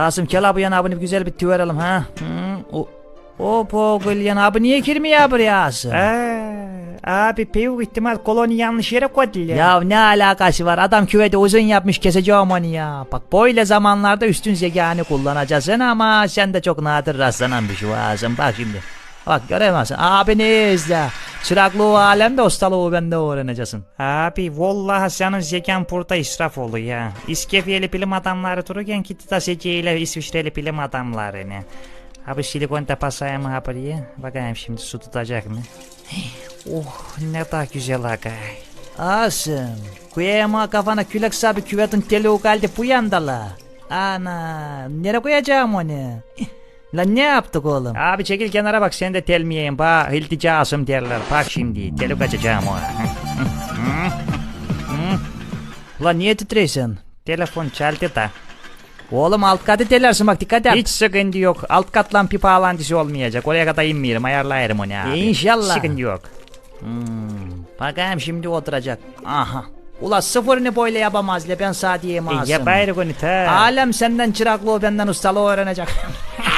Asım gel abi yana abini güzel bir tüverelim ha. Hı, o, o pogul yana abi niye girmiyor buraya Asım? abi büyük ihtimal koloni yanlış yere koydular. Ya ne alakası var? Adam küveti uzun yapmış keseceğim onu ya. Bak böyle zamanlarda üstün zekanı kullanacaksın ama sen de çok nadir rastlanan bir şey lazım. Bak şimdi. Bak göremezsin. Abini izle. Çıraklığı alemde ustalığı bende öğreneceksin. Abi vallahi senin zekan burada israf oluyor ya. İskefiyeli bilim adamları dururken gitti zekaıyla İsviçreli bilim adamlarını. Abi silikon tapasaya mı buraya? Bakayım şimdi su tutacak mı? Oh ne da güzel aga. Asım. Koyama kafana külek sabi küvetin teli o kaldı bu yandala. Ana. Nereye koyacağım onu? Lan ne yaptık oğlum? Abi çekil kenara bak sen de telmeyeyim. Bak ilticasım derler. Bak şimdi teluk açacağım o. Lan niye titreyorsun? Telefon çaldı da. Oğlum alt katı telersin bak dikkat et. Hiç sıkıntı yok. Alt katlan pipa bağlantısı olmayacak. Oraya kadar inmeyelim. Ayarlayarım onu abi. İnşallah. Sıkıntı yok. Hmm, bakayım şimdi oturacak. Aha. Ula sıfırını böyle yapamaz le ben sana diyeyim E, yaparız onu ta. Alem senden çıraklığı benden ustalığı öğrenecek.